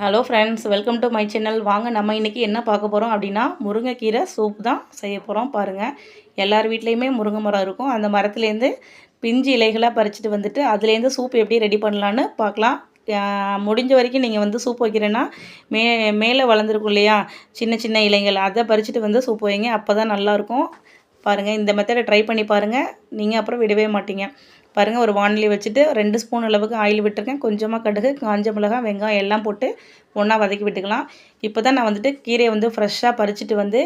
Hello friends welcome to my channel வாங்க நம்ம இன்றைக்கி என்ன பார்க்க போகிறோம் அப்படின்னா முருங்கைக்கீரை சூப் தான் செய்ய போகிறோம் பாருங்கள் எல்லார் வீட்லேயுமே முருங்கை மரம் இருக்கும். அந்த மரத்துலேருந்து பிஞ்சு இலைகளாக பறிச்சுட்டு வந்துட்டு அதுலேருந்து சூப் எப்படி ரெடி பண்ணலான்னு பார்க்கலாம். முடிஞ்ச வரைக்கும் நீங்கள் வந்து சூப் வைக்கிறேன்னா மே மேலே வளர்ந்துருக்கும் இல்லையா சின்ன சின்ன இலைகள் அதை பறிச்சுட்டு வந்து சூப் வைங்க. அப்போ தான் நல்லாயிருக்கும் பாருங்கள் இந்த மெத்தடை ட்ரை பண்ணி பாருங்கள் நீங்கள் அப்புறம் விடவே மாட்டீங்க. பாருங்கள் ஒரு வானிலை வச்சுட்டு ரெண்டு ஸ்பூன் அளவுக்கு ஆயில் விட்டுருக்கேன். கொஞ்சமாக கடுகு காஞ்ச மிளகாய் வெங்காயம் எல்லாம் போட்டு ஒன்றா வதக்கி விட்டுக்கலாம். இப்போ தான் நான் வந்துட்டு கீரையை வந்து ஃப்ரெஷ்ஷாக பறிச்சுட்டு வந்து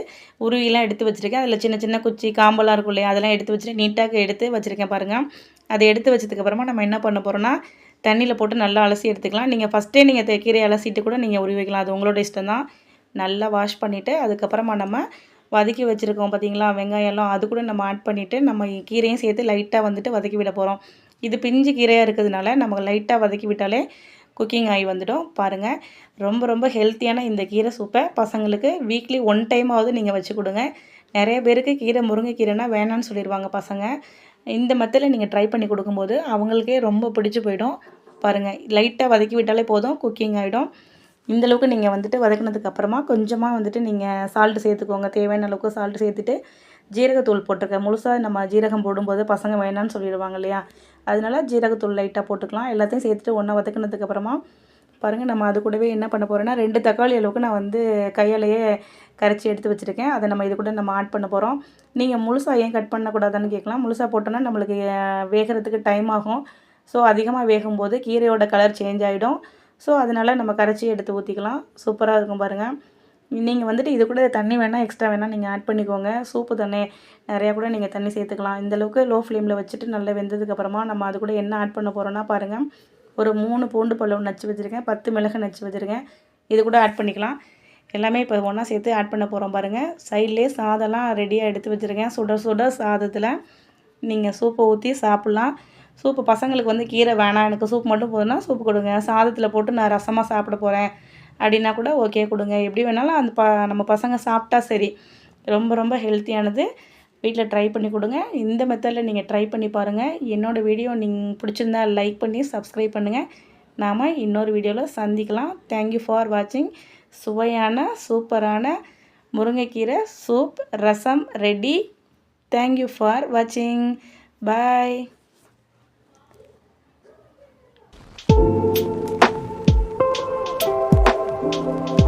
உருவிலாம் எடுத்து வச்சுருக்கேன். அதில் சின்ன சின்ன குச்சி காம்பெல்லாம் இருக்கும் இல்லையா அதெல்லாம் எடுத்து வச்சுட்டு நீட்டாக எடுத்து வச்சுருக்கேன் பாருங்கள் அதை எடுத்து வச்சதுக்கப்புறமா நம்ம என்ன பண்ண போகிறோன்னா தண்ணியில் போட்டு நல்லா அலசி எடுத்துக்கலாம். நீங்கள் ஃபஸ்ட்டே நீங்கள் கீரையை அலசிட்டு கூட நீங்கள் உருவி வைக்கலாம். அது உங்களோட இஷ்டம் தான் நல்லா வாஷ் பண்ணிவிட்டு அதுக்கப்புறமா நம்ம வதக்கி வச்சுருக்கோம் பார்த்தீங்களா வெங்காயம்லாம் அது கூட நம்ம ஆட் பண்ணிவிட்டு நம்ம கீரையும் சேர்த்து லைட்டாக வந்துட்டு வதக்கி விட போகிறோம் இது பிஞ்சு கீரையாக இருக்கிறதுனால நமக்கு லைட்டாக வதக்கி விட்டாலே குக்கிங் ஆகி வந்துடும். பாருங்கள் ரொம்ப ரொம்ப ஹெல்த்தியான இந்த கீரை சூப்பை பசங்களுக்கு வீக்லி ஒன் டைமாவது நீங்கள் வச்சு கொடுங்க. நிறைய பேருக்கு கீரை முருங்கைக்கீரைனா வேணான்னு சொல்லிடுவாங்க பசங்க. இந்த மெத்தடில் நீங்கள் ட்ரை பண்ணி கொடுக்கும்போது அவங்களுக்கே ரொம்ப பிடிச்சி போயிடும். பாருங்கள் லைட்டாக வதக்கி விட்டாலே போதும் குக்கிங் ஆகிடும் இந்த அளவுக்கு நீங்கள் வந்துட்டு வதக்குனதுக்கு அப்புறமா கொஞ்சமாக வந்துட்டு நீங்கள் சால்ட்டு சேர்த்துக்கோங்க. தேவையான அளவுக்கு சால்ட்டு சேர்த்துட்டு ஜீரகத்தூள் போட்டிருக்கேன். முழுசாக நம்ம ஜீரகம் போடும்போது பசங்க வேணான்னு சொல்லிடுவாங்க இல்லையா? அதனால ஜீரகத்தூள் லைட்டாக போட்டுக்கலாம். எல்லாத்தையும் சேர்த்துட்டு ஒன்றா வதக்குனதுக்கு அப்புறமா பாருங்கள் நம்ம அது கூடவே என்ன பண்ண போகிறோன்னா ரெண்டு தக்காளி அளவுக்கு நான் வந்து கையாலேயே கரைச்சி எடுத்து வச்சுருக்கேன். அதை நம்ம இது கூட நம்ம ஆட் பண்ண போகிறோம் நீங்கள் முழுசாக ஏன் கட் பண்ணக்கூடாதுன்னு கேட்கலாம். முழுசாக போட்டோன்னா நம்மளுக்கு வேகிறதுக்கு டைம் ஆகும். ஸோ அதிகமாக வேகும்போது கீரையோட கலர் சேஞ்ச் ஆகிடும் ஸோ அதனால் நம்ம கரைச்சி எடுத்து ஊற்றிக்கலாம் சூப்பராக இருக்கும் பாருங்கள் நீங்கள் வந்துட்டு இது கூட தண்ணி வேணால் எக்ஸ்ட்ரா வேணால் நீங்கள் ஆட் பண்ணிக்கோங்க. சூப்பு தண்ணி நிறையா கூட நீங்கள் தண்ணி சேர்த்துக்கலாம். இந்த அளவுக்கு லோ ஃப்ளேமில் வச்சுட்டு நல்லா வெந்ததுக்கப்புறமா நம்ம அது கூட என்ன ஆட் பண்ண போகிறோன்னா பாருங்கள் ஒரு மூணு பூண்டு பழம் நச்சு வச்சுருக்கேன். பத்து மிளகு நச்சு வச்சுருக்கேன். இது கூட ஆட் பண்ணிக்கலாம். எல்லாமே இப்போ ஒன்றா சேர்த்து ஆட் பண்ண போகிறோம் பாருங்கள் சைட்லேயே சாதம்லாம் ரெடியாக எடுத்து வச்சுருக்கேன். சுட சுட சாதத்தில் நீங்கள் சூப்பை ஊற்றி சாப்பிட்லாம். சூப்பு பசங்களுக்கு வந்து கீரை வேணாம் எனக்கு சூப் மட்டும் போதும்னா சூப் கொடுங்க. சாதத்தில் போட்டு நான் ரசமாக சாப்பிட போகிறேன் அப்படின்னா கூட ஓகே கொடுங்க. எப்படி வேணாலும் அந்த ப நம்ம பசங்க சாப்பிட்டா சரி. ரொம்ப ரொம்ப ஹெல்த்தியானது வீட்டில் ட்ரை பண்ணி கொடுங்க. இந்த மெத்தடில் நீங்கள் ட்ரை பண்ணி பாருங்கள் என்னோடய வீடியோ நீங்கள் பிடிச்சிருந்தா லைக் பண்ணி சப்ஸ்கிரைப் பண்ணுங்கள் நாம் இன்னொரு வீடியோவில் சந்திக்கலாம். தேங்க்யூ ஃபார் வாட்சிங் சுவையான சூப்பரான முருங்கைக்கீரை soup rasam ready thank you for வாட்சிங் பாய் Thank you.